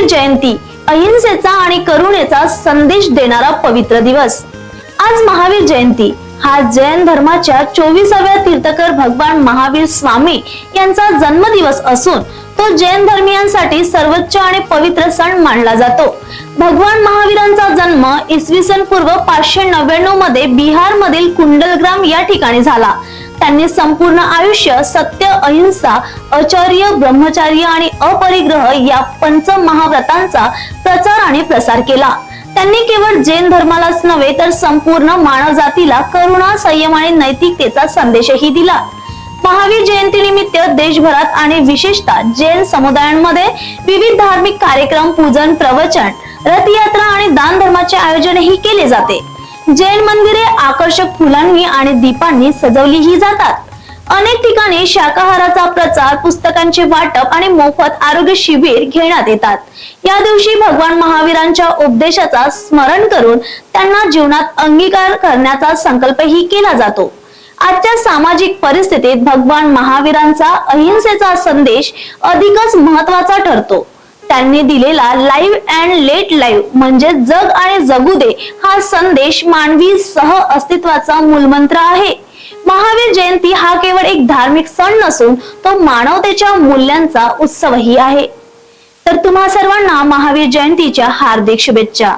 महावीर जयंती अहिंसेचा आणि करुणेचा संदेश देणारा पवित्र दिवस. आज महावीर जयंती. हा जैन धर्माच्या चोवीसाव्या तीर्थकर भगवान महावीर स्वामी यांचा जन्मदिवस असून तो जैन धर्मियांसाठी सर्वोच्च आणि पवित्र सण मानला जातो. भगवान महावीरांचा जन्म इसवी सन पूर्व पाचशे नव्याण्णवमध्ये बिहार मधील कुंडलग्राम या ठिकाणी झाला. त्यांनी संपूर्ण आयुष्य सत्य अहिंसा आचार्य ब्रह्मचार्य आणि अपरिग्रह या पंच महाव्रतांचा प्रचार आणि प्रसार केला. त्यांनी केवळ जैन धर्मालाच नव्हे तर संपूर्ण मानव जातीला करुणा संयम आणि नैतिकतेचा संदेशही दिला. महावीर जयंती निमित्त देशभरात आणि विशेषतः जैन समुदायांमध्ये विविध धार्मिक कार्यक्रम पूजन प्रवचन रथयात्रा आणि दान धर्माचे आयोजनही केले जाते. जैन मंदिरे आकर्षक फुलांनी आणि दीपांनी सजवलीही जातात. अनेक ठिकाणी शाकाहाराचा प्रचार पुस्तकांचे वाटप आणि मोफत आरोग्य शिबिर घेण्यात येतात. या दिवशी भगवान महावीरांच्या उपदेशाचा स्मरण करून त्यांना जीवनात अंगीकार करण्याचा संकल्पही केला जातो. आजच्या सामाजिक परिस्थितीत भगवान महावीरांचा अहिंसेचा संदेश अधिकच महत्त्वाचा ठरतो. त्यांनी दिलेला लाईव्ह अँड लेट लाईव्ह म्हणजे जग आणि जगू दे हा संदेश मानवी सह अस्तित्वाचा मूलमंत्र आहे. महावीर जयंती हा केवळ एक धार्मिक सण नसून तो मानवतेच्या मूल्यांचा उत्सवही आहे. तर तुम्हा सर्वांना महावीर जयंतीच्या हार्दिक शुभेच्छा.